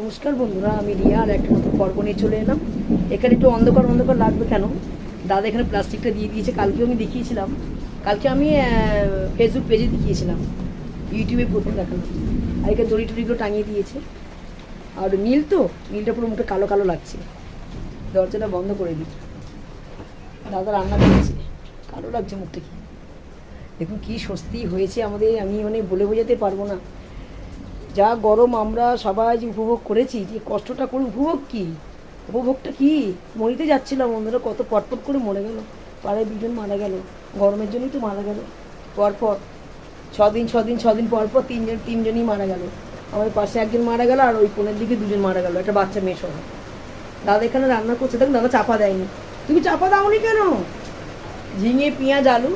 নমস্কার বন্ধুরা, আমি রিয়া আর একটা নতুন পর্ব নিয়ে চলে এলাম। এখানে একটু অন্ধকার অন্ধকার লাগবে কেন? দাদা এখানে প্লাস্টিকটা দিয়ে দিয়েছে, কালকেও আমি দেখিয়েছিলাম। কালকে আমি ফেসবুক পেজে দেখিয়েছিলাম ইউটিউবে প্রথম দেখালাম। আর এখানে দড়ি টড়িগুলো টাঙিয়ে দিয়েছে। আর নীল তো, নীলটা পুরো মুখে কালো কালো লাগছে। দরজাটা বন্ধ করে দিই। দাদা রান্না করেছে। কালো লাগছে মুখটা কি? দেখুন, কী স্বস্তি হয়েছে আমাদের। আমি মানে বলে বোঝাতে পারব না। যা গরম আমরা সবাই যে উপভোগ করেছি, যে কষ্টটা করে উপভোগ কি? উপভোগটা কি? মরিতে যাচ্ছিলাম অন্যরা কত পটপট করে মরে গেল। পাড়ায় দুজন মারা গেল, গরমের জন্যই তো মারা গেল। পরপর ছদিন ছদিন ছদিন পর পর তিনজন, তিনজনই মারা গেল। আমার পাশে একজন মারা গেল আর ওই কোণের দিকে দুজন মারা গেল, একটা বাচ্চা মেয়ে সহ। দাদা এখানে রান্না করছে, দেখুন দাদা চাপা দেয়নি। তুমি চাপা দাওনি কেন? ঝিঙে, পেঁয়াজ, আলু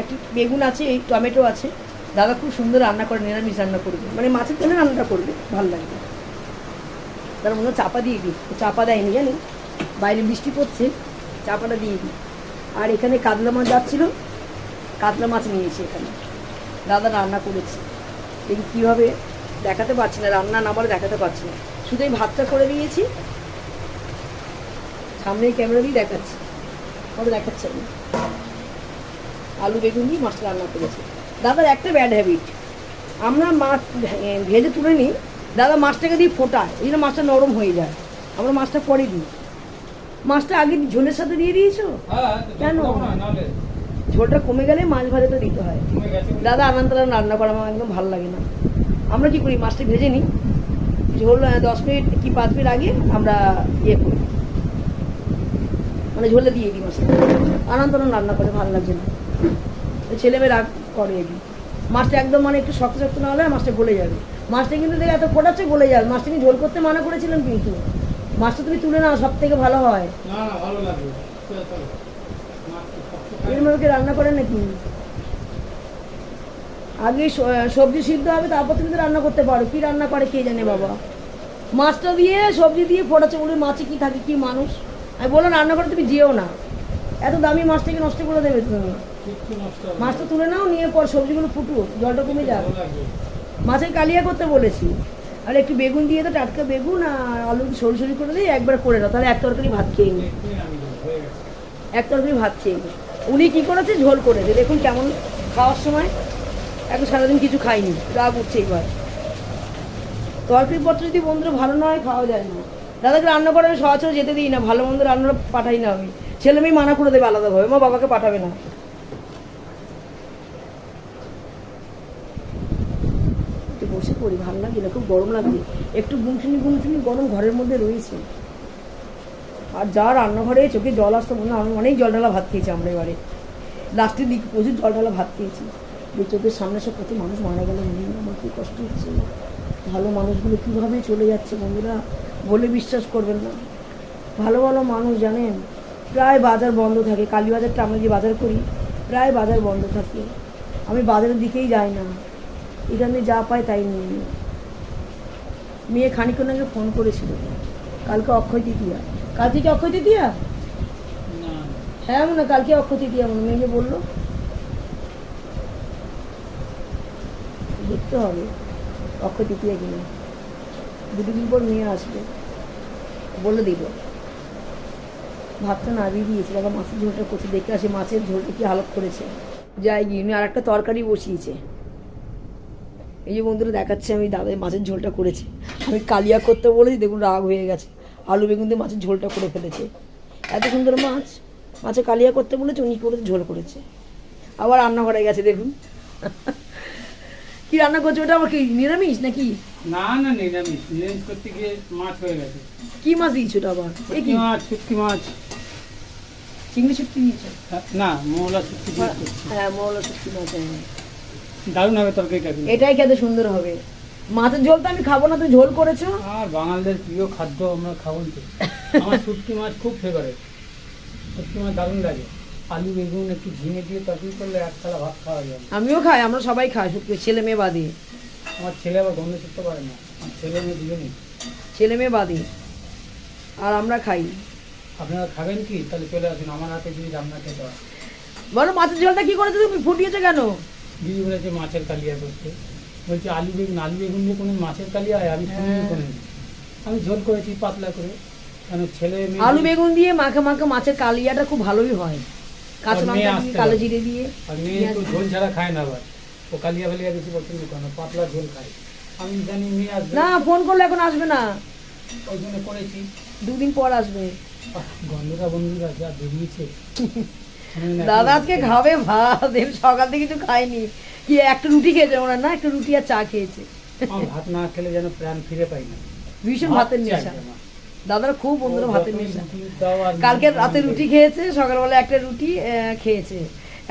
একটু বেগুন আছে, এই টমেটো আছে। দাদা খুব সুন্দর রান্না করে, নিরামিষ রান্না করবে। মানে মাছের তেলে রান্নাটা করবে, ভালো লাগবে। তার মনে চাপা দিয়ে দিই। চাপা দেয়নি, জানি? বাইরে বৃষ্টি পড়ছে, চাপাটা দিয়ে দিই। আর এখানে কাতলা মাছ যাচ্ছিল, কাতলা মাছ নিয়েছি এখানে। দাদা রান্না করেছে। দেখি কীভাবে দেখাতে পারছি না, রান্না না বলে দেখাতে পারছি না। শুধু এই ভাতটা করে দিয়েছি। সামনে ক্যামেরা দিয়ে দেখাচ্ছি। ওটা দেখাচ্ছে আমি আলু, বেগুন দিয়ে মাছটা রান্না করেছি। দাদার একটা ব্যাড হ্যাবিট আমরা মাছ ভেজে তুলে নিই দাদা মাছটাকে দিয়ে ফোটায় এই জন্য মাছটা নরম হয়ে যায়। আমরা মাছটা পরে দিই। মাছটা আগে ঝোলের সাথে দিয়ে দিয়েছ? কেন? ঝোলটা কমে গেলে মাছ ভাজা তো দিতে হয়। দাদা আনন্দরাম রান্না করা আমার একদম ভালো লাগে না। আমরা কি করি মাছটা ভেজে নিই। ঝোল দশ মিনিট কি পাঁচ মিনিট আগে আমরা ইয়ে করি। মানে ঝোলে দিয়ে দিই মাছটা। আনন্দরাম রান্না করে ভালো লাগছে না। তো ছেলে মেয়ে রাগ করে এটি মাছটা একদম মানে একটু শক্ত শক্ত না হলে মাছটা গলে যাবে। মাছটা কিন্তু দেখে এত ফোটাচ্ছে গলে যাবে। মাছটা আমি ঝোল করতে মানা করেছিলাম কিন্তু? মাছটা তুমি তুলে নাও সব থেকে ভালো হয় এর মধ্যে রান্না করে নাকি? আগে সবজি সিদ্ধ হবে তারপর তুমি তো রান্না করতে পারো। কি রান্না করে কে জানে বাবা? মাছটা দিয়ে সবজি দিয়ে ফোটাচ্ছে বলে মাছে কি থাকে কি মানুষ? আমি বললাম রান্না করে তুমি যেও না। এত দামি মাছটাকে নষ্ট করে দেবে তুমি। না। মাছটা তুলে নাও, নিয়ে পর সবজিগুলো ফুটুক, জলটা কমে যাবে মাছের কালিয়া করতে বলেছি। আর একটু বেগুন দিয়ে তো টাটকা বেগুন আর আলু সরু সরু করে দিয়ে একবার করে দাও তাহলে এক তরকারি ভাত খেয়ে গেছে এক তরকারি ভাত খেয়ে নিই উনি কী করেছে? ঝোল করেছে দেখুন কেমন খাওয়ার সময়। এখন সারাদিন কিছু খাইনি। রাগ উঠছে এবার। তরকারি পত্র যদি বন্ধুরা ভালো না হয়, খাওয়া যায় না। দাদাকে রান্না করে আমি সহচর যেতে দিই না। ভালো মন্দ রান্না পাঠাই না আমি। ছেলে মেয়ে মানা করে দেবে আলাদাভাবে। মা বাবাকে পাঠাবে না। পড়ি ভালো লাগে না খুব গরম লাগছে একটু গুমসুনি গুমসুনি গরম ঘরের মধ্যে রয়েছে। আর যা রান্নাঘরে চোখে জল আসতো, মনে হয় অনেক জল ঢালা ভাত খেয়েছি আমরা এবারে। লাস্টের দিকে প্রচুর জল ঢালা ভাত খেয়েছি। যে চোখের সামনে সব কত মানুষ মারা গেল আমার কি কষ্ট হচ্ছে। ভালো মানুষগুলো কীভাবে চলে যাচ্ছে বন্ধুরা, বলে বিশ্বাস করবেন না। ভালো ভালো মানুষ জানেন, প্রায় বাজার বন্ধ থাকে। কালীবাজারটা আমরা যে বাজার করি, প্রায় বাজার বন্ধ থাকে। আমি বাজারের দিকেই যাই না। এখানে যা পাই তাই নিয়ে নিই। মেয়ে খানিক্ষণ আগে ফোন করেছিল। কালকে অক্ষয় তৃতীয়া। কালকে কি অক্ষয় তৃতীয়া? না। হ্যাঁ মনে কালকে অক্ষয় তৃতীয়া মনে হয়। মেয়ে বলল। দেখতে হবে। অক্ষয় তৃতীয়া কিনা দুটো দিন পর মেয়ে আসবে। বলে দিব। ভাতটা নাড়িয়ে দিয়েছে বাবা মাছের ঝোলটা করছে। দেখে আসে মাছের ঝোলটা কি হালত করেছে। যাই গিয়ে আর একটা তরকারি বসিয়েছে। এই যে বন্ধুরা দেখাচ্ছে আমি দাদা মাছের ঝোলটা করেছি। আমি কালিয়া করতে বলেছি দেখুন রাগ হয়ে গেছে। আলু বেগুন দিয়ে মাছের ঝোলটা করে ফেলেছে। এত সুন্দর মাছ। মাছে কালিয়া করতে বলেছে উনি করেছে ঝোল করেছে। আবার রান্নাঘরে গেছে দেখুন। কি রান্না করছে ওটা? আমার কি নিরামিষ নাকি? না না নিরামিষ। নিরামিষ করতে গিয়ে মাছ হয়ে গেছে। কি মাছ দিয়েছ ওটা আবার? কি? মাছ শুটকি মাছ। চিংড়ি শুটকি দিয়েছ? না মোলা শুটকি দিয়ে হ্যাঁ মৌলা শুটকি মাছ হ্যাঁ। দারুণ হবে তরকারিটা। এটাই খেতে সুন্দর হবে। মাছের ঝোল তো আমি খাব না তুমি ঝোল করেছ? আর বাঙালদের প্রিয় খাদ্য আমরা খাব তো আমার শুটকি মাছ খুব ফেভারিট শুটকি মাছ দারুণ লাগে। আলু বেগুন একটু ঝিঙে দিয়ে তরকারি করলে এক থালা ভাত খাওয়া যাবে আমিও খাই আমরা সবাই খাই শুটকি ছেলে মেয়ে বাদে। আমার ছেলে আবার গন্ধ করতে পারে না। আমার ছেলে মেয়ে দুজনেই। ছেলে মেয়ে বাদে। আর আমরা খাই। আপনারা খাবেন কি? তাহলে চলে আসুন। আমার হাতে যদি রান্না খেতে হয়। বলো মাছের ঝোলটা কি করেছ তুমি? ফুটিয়েছো কেন? দিদি বলেছে মাছের কালিয়া করতে। বলছে আলু বেগুন আলু বেগুন দিয়ে কোনো মাছের কালিয়া হয়? আমি শুনিনি হ্যাঁ। কোনো আমি ঝোল করেছি পাতলা করে। কেন ছেলে মেয়ে আলু বেগুন দিয়ে মাখা মাখা মাছের কালিয়াটা খুব ভালোই হয়। কাঁচা লঙ্কা দিয়ে কালো। জিরে দিয়ে আর মেয়ে ঝোল ছাড়া খায় না আবার। ও কালিয়া ফালিয়া বেশি পছন্দ করে না পাতলা ঝোল খায়। আমি জানি মেয়ে আসবে। না ফোন করলে এখন আসবে না। ওই জন্য করেছি। দুদিন পর আসবে। গন্ধটা বন্ধুরা যা বেরিয়েছে। দাদা আজকে খাবে ভাত এম সকাল থেকে কিছু খায়নি। কি একটা রুটি খেয়েছে ওনার না একটা রুটি আর চা খেয়েছে। ভাত না খেলে যেন প্রাণ ফিরে পাই না। ভীষণ ভাতের নেশা। দাদার খুব বন্ধুরা ভাতের নেশা। কালকে রাতে রুটি খেয়েছে সকালবেলা একটা রুটি খেয়েছে।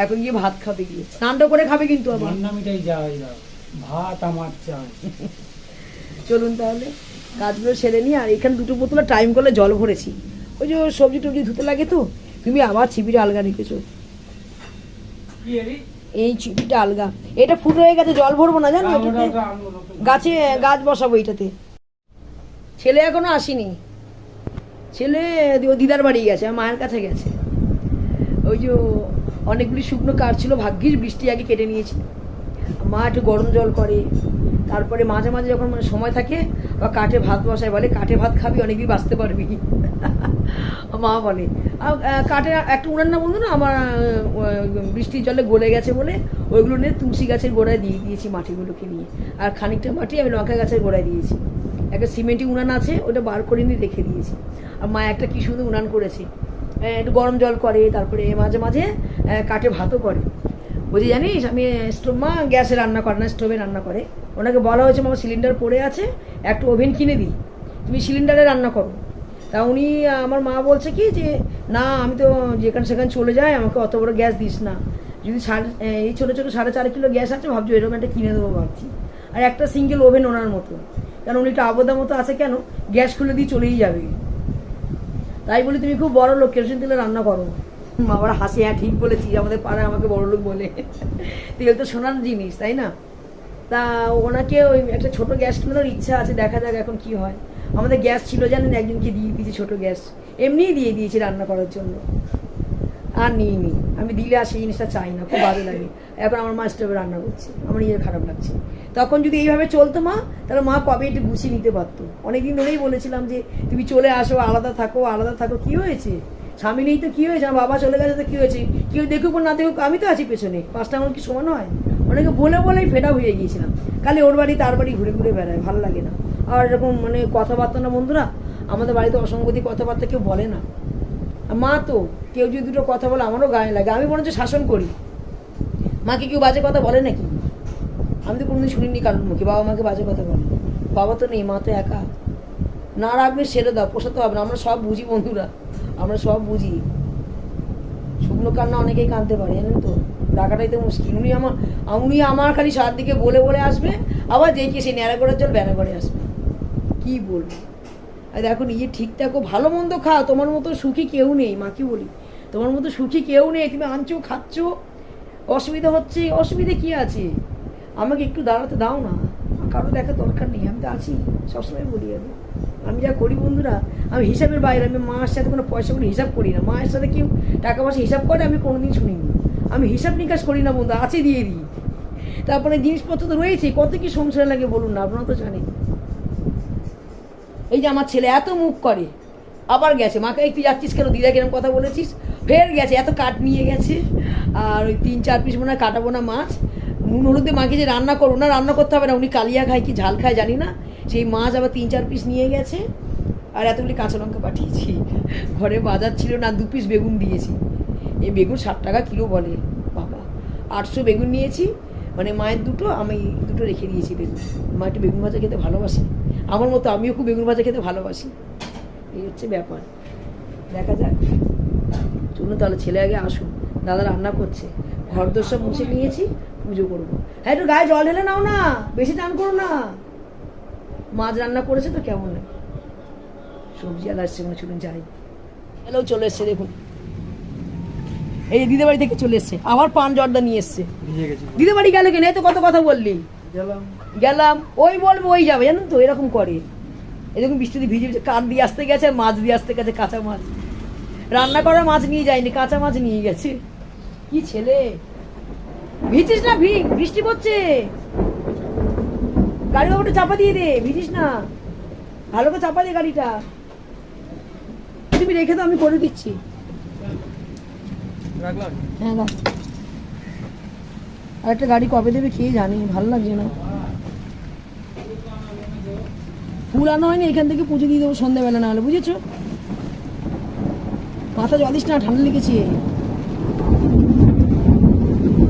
এখন গিয়ে ভাত খাবে গিয়ে। স্নানটা করে খাবে কিন্তু আবার। যাওয়াই যাও ভাত আমার চাই। চলুন তাহলে কাজগুলো সেরে নিই। আর এখানে দুটো বোতলে টাইম করলে জল ভরেছি। ওই যে সবজি টবজি ধুতে লাগে তো। তুমি আবার ছিপিটা আলগা রেখেছো। এই ছিপিটা আলগা। এটা ফুটো হয়ে গেছে জল ভরবো না জানো। গাছে গাছ বসাবো এটাতে। ছেলে এখনও আসেনি। ছেলে ও দিদার বাড়ি গেছে আমার মায়ের কাছে গেছে। ওই যে অনেকগুলি শুকনো কাঠ ছিল ভাগ্যিস বৃষ্টি আগে কেটে নিয়েছি। মা একটু গরম জল করে তারপরে মাঝে মাঝে যখন মানে সময় থাকে বা কাঠে ভাত বসায় বলে কাঠে ভাত খাবি অনেকদিন বাঁচতে পারবি। মা বলে। কাঠের একটা উড়ান না বলতো না, আমার বৃষ্টির জলে গলে গেছে বলে, ওইগুলো নিয়ে তুলসী গাছের গোড়ায় দিয়ে দিয়েছি মাটিগুলোকে নিয়ে। আর খানিকটা মাটি আমি লঙ্কা গাছের গোড়ায় দিয়েছি। একটা সিমেন্টি উনান আছে, ওটা বার করে নিয়ে রেখে দিয়েছি। আর মা একটা কি সুন্দর উনান করেছে। একটু গরম জল করে, তারপরে মাঝে মাঝে কাঠে ভাতও করে। বলছি, জানিস, আমি স্টোভ মা গ্যাসে রান্না করে না, স্টোভে রান্না করে। ওনাকে বলা হয়েছে, মামা, সিলিন্ডার পড়ে আছে, একটা ওভেন কিনে দিই। তুমি সিলিন্ডারে রান্না করো। তা উনি, আমার মা বলছে কি যে, না, আমি তো যেখানে সেখানে চলে যাই, আমাকে অত বড় গ্যাস দিস না। যদি সাড়ে, এই ছোটো ছোটো সাড়ে চার কিলো গ্যাস আছে, ভাবছ এরকম একটা কিনে দেবো ভাবছি। আর একটা সিঙ্গেল ওভেন ওনার মতো কারণ উনি একটু আবদা মতো আছে কেন, গ্যাস খুলে দিয়ে চলেই যাবে। তাই বলি, তুমি খুব বড় লোক, কেরোসিন তেলে রান্না করো। বাবার হাসি হ্যাঁ ঠিক বলেছি আমাদের পাড়ায় আমাকে বড় লোক বলে। তেল তো সোনার জিনিস, তাই না? তা ওনাকে ওই একটা ছোট গ্যাস কেনার ইচ্ছা আছে, দেখা যাক এখন কি হয়। আমাদের গ্যাস ছিল, জানেন, একজনকে দিয়ে দিয়েছি ছোট গ্যাস। এমনিই দিয়ে দিয়েছি রান্না করার জন্য। আর নিইনি। আমি দিলে আর সেই জিনিসটা চাই না, খুব ভালো লাগে। এখন আমার মা স্টোভে রান্না করছে। আমার নিজের খারাপ লাগছে। তখন যদি এইভাবে চলতো মা, তাহলে মা কবে একটু গুছিয়ে নিতে পারতো? অনেকদিন ধরেই বলেছিলাম যে, তুমি চলে আসো, আলাদা থাকো আলাদা থাকো। কি হয়েছে? স্বামী নেই তো কী হয়েছে? আমার বাবা চলে গেছে তো কী হয়েছে? কেউ দেখুক না দেখুক, আমি তো আছি পেছনে। পাঁচটা আমার কি সমান হয়। অনেকে বলে বলেই ফেরা হয়ে গিয়েছিলাম। খালি ওর বাড়ি, তার বাড়ি ঘুরে ঘুরে বেড়ায়। ভালো লাগে না। আর এরকম মানে কথাবার্তা না বন্ধুরা, আমাদের বাড়িতে অসঙ্গতি কথাবার্তা কেউ বলে না। মা তো, কেউ যদি দুটো কথা বলে আমারও গায়ে লাগে। আমি বরঞ্চ শাসন করি। মাকে কেউ বাজে কথা বলে নাকি? আমি তো কোনোদিন শুনিনি কারণ মুখে। বাবা মাকে বাজে কথা বলে। বাবা তো নেই, মা তো একা। না রাখবে, সেরে দাও পোষাতে হবে না। আমরা সব বুঝি বন্ধুরা। আমরা সব বুঝি। শুকনো কান্না অনেকেই কাঁদতে পারে, জানেন তো? রাখাটাই তো মুশকিল। উনি আমার উনি আমার খালি সাত দিকে বলে বলে আসবে, আবার যেই কি সেই ন্যাড়া করার জল ব্যানা করে আসবে। কি বলব? আর দেখো নিজে ঠিক থাকো ভালো মন্দ খাও, তোমার মতো সুখী কেউ নেই মাকে বলি? তোমার মতো সুখী কেউ নেই, তুমি আনছো, খাচ্ছ, অসুবিধা হচ্ছে, অসুবিধা কি আছে? আমাকে একটু দাঁড়াতে দাও না কারও দেখা দরকার নেই, আমি তো আছি, সবসময় বলি আমি। আমি যা করি বন্ধুরা, আমি হিসাবের বাইরে, আমি মায়ের সাথে কোনো পয়সা করে হিসাব করি না, মায়ের সাথে কেউ টাকা পয়সা হিসাব করে, আমি কোনোদিন শুনিনি। আমি হিসাব নিকাশ করি না বন্ধু আছে দিয়ে দিই। তারপরে জিনিসপত্র তো রয়েছে, কত কি সংসার লাগে বলুন না, আপনারা তো জানেন। এই যে আমার ছেলে এত মুখ করে, আবার গেছে। মাকে একটু যাচ্ছিস কেন? দিদা কিরম কথা বলেছিস? ফের গেছে, এত কাঠ নিয়ে গেছে। আর ওই তিন, চার পিস মনে হয় কাটাবো না মাছ। নুন, হলুদে মাকে যে রান্না করো না রান্না করতে হবে না, উনি কালিয়া খায় কি ঝাল খায় জানি না। সেই মাছ আবার তিন, চার পিস নিয়ে গেছে। আর এতগুলি কাঁচা লঙ্কা পাঠিয়েছি। ঘরে বাজার ছিল না, দু পিস বেগুন দিয়েছি। এই বেগুন ষাট টাকা কিলো বলে, বাবা। আটশো বেগুন নিয়েছি। মানে মায়ের দুটো, আমি দুটো রেখে দিয়েছি বেগুন। মা একটু বেগুন ভাজা খেতে ভালোবাসে। আমার মতো আমিও খুব বেগুন ভাজা খেতে ভালোবাসি। এই হচ্ছে ব্যাপার। দেখা যাক। চলুন তাহলে ছেলে আগে আসুন দাদা রান্না করছে। ঘর দোর সব মুছে নিয়েছি পুজো করব। হ্যাঁ একটু গায়ে জল ঢেলে নাও না। বেশি টান করো না। মাছ রান্না করেছে তো কেমন? লাগে সবজি আর আসছে মনে চলুন যাই। হ্যালো চলে এসছে দেখুন। এই দিদি বাড়ি থেকে চলে এসছে। আবার পান জর্দা নিয়ে এসছে। দিদি বাড়ি গেল কিনা? এই তো কত কথা বললি। গেলাম। গেলাম ওই বলব ওই যাবে জানেন তো এরকম করে। এরকম বৃষ্টিতে ভিজে ভিজে কাঠ দিয়ে আসতে গেছে মাছ দিয়ে আসতে গেছে কাঁচা মাছ। রান্না করা মাছ নিয়ে যায়নি কাঁচা মাছ নিয়ে গেছে। কি ছেলে? ভিজিস না ভিড় বৃষ্টি পড়ছে। গাড়ি ওটা চাপা দিয়ে দে ভিজিস না। ভালো করে চাপা দে গাড়িটা। তুমি রেখে দাও আমি করে দিচ্ছি। হ্যাঁ আর একটা গাড়ি কবে দেবে কে জানি ভালো লাগছে না। ফুল আনা হয়নি, এখান থেকে পুজো দিয়ে দেবো সন্ধ্যাবেলা না হলে বুঝেছ? মাথা জল দিস না, ঠান্ডা লেগেছে।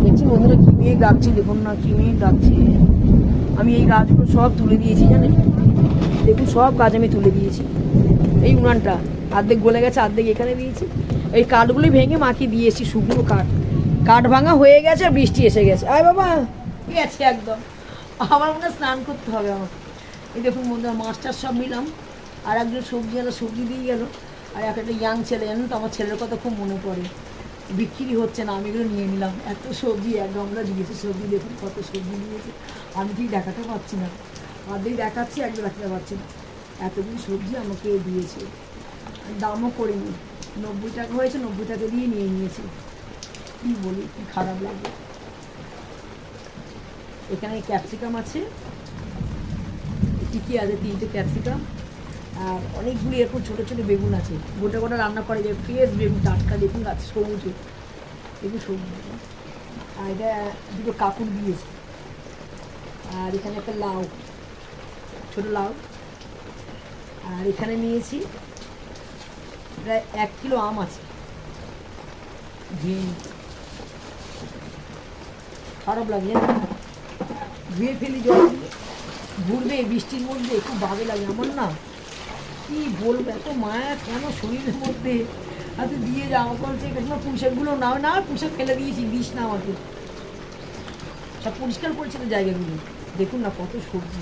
দেখছি বন্ধুরা কি মেয়ে ডাকছে, দেখুন না কি মেয়ে ডাকছে। আমি এই গাছগুলো সব তুলে দিয়েছি, জানেন? দেখুন, সব গাছ আমি তুলে দিয়েছি। এই উনানটা অর্ধেক গলে গেছে অর্ধেক এখানে দিয়েছি। এই কাঠগুলি ভেঙে মাকে দিয়েছি শুকনো কাঠ। কাঠ ভাঙা হয়ে গেছে, বৃষ্টি এসে গেছে। আয় বাবা ঠিক আছে একদম। আমার মনে স্নান করতে হবে আমার এই দেখুন বন্ধুরা মাছটার সব নিলাম। আর একজন সবজি আলা সবজি দিয়ে গেল। আর এক একটা ইয়াং ছেলে জানেন তো, আমার ছেলের কথা খুব মনে পড়ে। বিক্রি হচ্ছে না, আমি এগুলো নিয়ে নিলাম। এত সবজি, এক গামলা দিয়েছে সবজি, দেখুন কত সবজি দিয়েছে আমি ঠিক দেখাতে পারছি না। অর্ধেক দেখাচ্ছি, একদম দেখাতে পারছি না। এতগুলি সবজি আমাকে দিয়েছে। দামও করিনি। নব্বই টাকা হয়েছে, নব্বই টাকা দিয়ে নিয়ে নিয়েছি। কী বলি, কী খারাপ লাগে। এখানে ক্যাপসিকাম আছে। টিকি আছে, তিনটে ক্যাপসিকাম। আর অনেকগুলি এরকম ছোটো ছোটো বেগুন আছে। গোটা গোটা রান্না করে যায়। ফ্রেশ বেগুন, টাটকা দেখুন আছে সবুজ। দেখুন সবুজ আর এটা দুটো কাকুর দিয়েছে আর এখানে একটা লাউ। ছোটো লাউ। আর এখানে নিয়েছি প্রায় এক কিলো আম আছে। ধুয়ে খারাপ লাগে? ধুয়ে ফেলি জল দিয়ে। ঘুরবে বৃষ্টির মধ্যে খুব ভাবে লাগে, আমার না কি বলব, এত মায়া, কেন শরীরের মধ্যে এত দিয়ে যা আমাকে বলছে তোমার পুঁশাকগুলো নাও না পুঁশাক ফেলে দিয়েছি দিস না আমাকে। সব পরিষ্কার পরিচ্ছন্ন জায়গাগুলো, দেখুন না কত সবজি,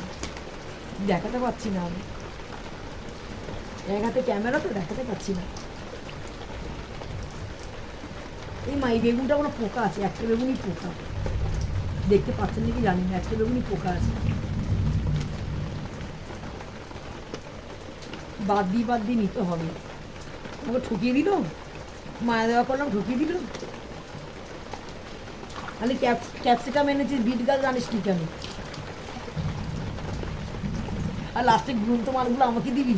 দেখাতে পাচ্ছি না আমি। এক হাতে ক্যামেরা তো দেখাতে পাচ্ছি না। এই মা, এই বেগুনটা কোনো পোকা আছে, একটা বেগুনই পোকা। দেখতে পাচ্ছেন নাকি জানি না, একটা বেগুনই পোকা আছে। বাদ দিয়ে বাদ দিয়ে নিতে হবে। আমাকে ঠকিয়ে দিল? মায়া দেওয়া করলাম, ঠকিয়ে দিল? ক্যাপ ক্যাপসিকাম এনেছিস, বিট গাছ জানিস কি কেন? আর লাস্টে গ্রন্থ মালগুলো আমাকে দিবি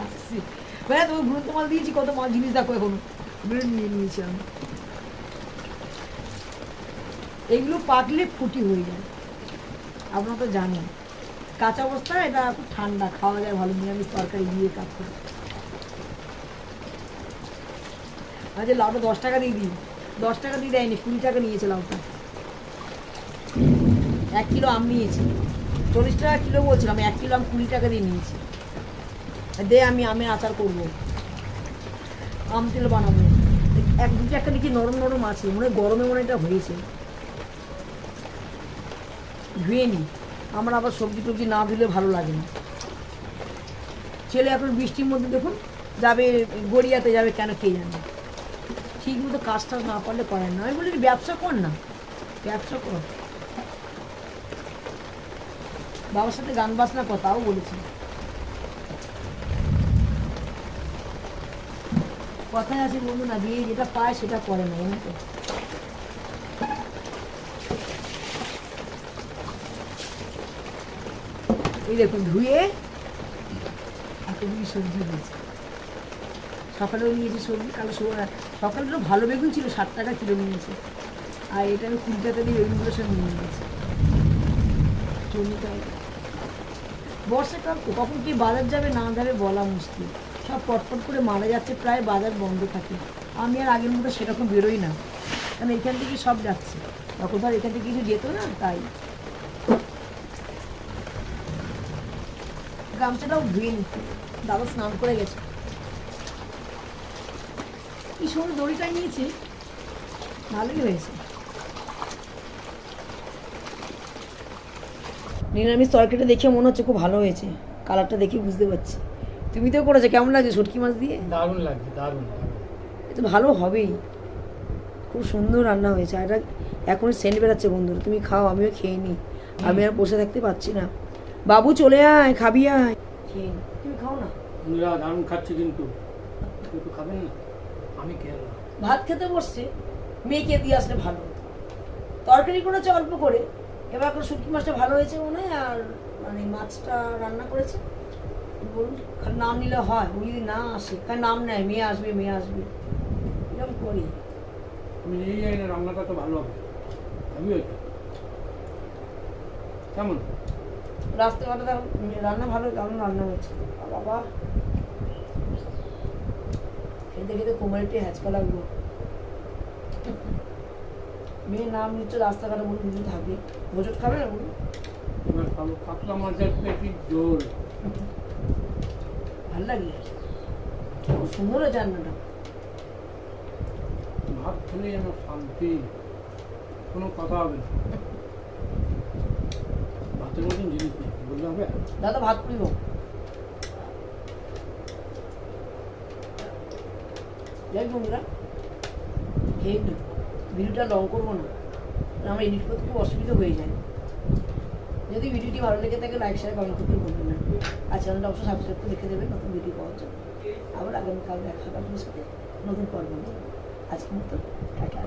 আসছে। ভাইয়া তোমার গ্রন্থ মাল দিয়েছি, কত মাল জিনিস দেখো এখন। নিয়ে নিয়েছি আমি। এগুলো পাকলে ফুটি হয়ে যায়। আপনারা তো জানেন। কাঁচা অবস্থা, এটা খুব ঠান্ডা, খাওয়া যায় ভালো, নিরামিষ তরকারি দিয়ে কাজ করে। আচ্ছা লাউটা দশ টাকা দিয়ে দিই, দশ টাকা দিয়ে দেয়নি, কুড়ি টাকা নিয়েছে লাউটা। এক কিলো আম নিয়েছি, চল্লিশ টাকা কিলো বলছিলাম, এক কিলো আম কুড়ি টাকা দিয়ে নিয়েছি। দে, আমি আমের আচার করব। আম তেল বানাবো। এক দুটো একটা দেখি নরম নরম আছে, মনে গরমে মনে এটা হয়েছে। ধুয়ে নিই আমার আবার সবজি টবজি না দিলে ভালো লাগে না। ছেলে এখন বৃষ্টির মধ্যে দেখুন, যাবে গড়িয়াতে যাবে কেন কে জানে। ঠিক মতো কাজ টাজ না পারলে করেন না। আমি বলি ব্যবসা কর না, ব্যবসা কর। বাবার সাথে গান বাজনা কথাও বলেছি। কথায় আছে বলব না বিয়ে যেটা পায় সেটা করে না, জানো তো। এই দেখুন ধুয়ে এতগুলি সবজি দিয়েছে। সকালেও নিয়েছি সবজি, কালো সব- সকালে ভালো বেগুন ছিল ষাট টাকা কিলো নিয়েছে। আর এটা আমি কুড়ি টাকা দিয়ে বেগুনগুলো সব নিয়ে নিয়েছি। চল্লিশ বর্ষাকাল কখন কি বাজার যাবে না যাবে বলা মুশকিল। সব পটপট করে মারা যাচ্ছে, প্রায় বাজার বন্ধ থাকে। আমি আর আগের মতো সেরকম বেরোই না। কারণ এখান থেকে সব যাচ্ছে। তখন আর এখান থেকে কিছু যেত না, তাই। গামছাটাও ধুয়ে নি দাদা স্নান করে গেছে। কি সময় দড়িটা নিয়েছে ভালোই হয়েছে। নিরামিষ তরকারিটা দেখে মনে হচ্ছে খুব ভালো হয়েছে। কালারটা দেখে বুঝতে পারছি। তুমি তো করেছ কেমন লাগছে শুটকি মাছ দিয়ে? দারুণ লাগছে দারুণ এ তো ভালো হবেই। খুব সুন্দর রান্না হয়েছে। আর এটা এখন সেন্ট বেরাচ্ছে বন্ধুরা তুমি খাও আমিও খেয়ে নিই। আমি আর বসে থাকতে পারছি না। বাবু চলে আয় খাবি আয়। খেয়ে তুমি খাও না। বন্ধুরা দারুণ খাচ্ছি কিন্তু। একটু খাবেন না। আমি খেয়ে। ভাত খেতে বসছে মেয়েকে দিয়ে আসলে ভালো। হতো তরকারি করেছে অল্প করে এবার করে শুটকি মাছটা ভালো হয়েছে মনে হয় আর মানে মাছটা রান্না করেছে। বলুন নাম নিলে হয় উনি যদি না আসে কারণ নাম নেয় মেয়ে আসবে মেয়ে আসবে। এরকম করি। আমি নিজেই জানি না রান্নাটা তো ভালো হবে। আমি কেমন? রাস্তাঘাটে দেখো, রান্না ভালো দারুণ রান্না আর বাবা খেতে খেতে কোমরে একটু হ্যাচকা লাগল মেয়ে নাম নিচ্ছে রাস্তাঘাটে বলুন কিছু থাকে। হোজট খাবে না বলুন? ভালো লাগে? সুন্দর রান্নাটা। ভাত খেলে যেন শান্তি কোনো কথা হবে না। ভাতের মতন জিনিস নেই। বললে হবে? দাদা ভাত যাই হোক বন্ধুরা খেয়ে ভিডিওটা লং করব না। আমার এডিট করতে খুব অসুবিধা হয়ে যায়। যদি ভিডিওটি ভালো লেগে থাকে লাইক শেয়ার কমেন্ট করতে ভুলবেন না। আর চ্যানেলটা অবশ্যই সাবস্ক্রাইব করে রেখে দেবেন নতুন ভিডিও পাওয়ার জন্য। আবার আগামীকাল দেখা হবে আপনার সাথে নতুন পর্ব নিয়ে। আজকের মতো টাটা।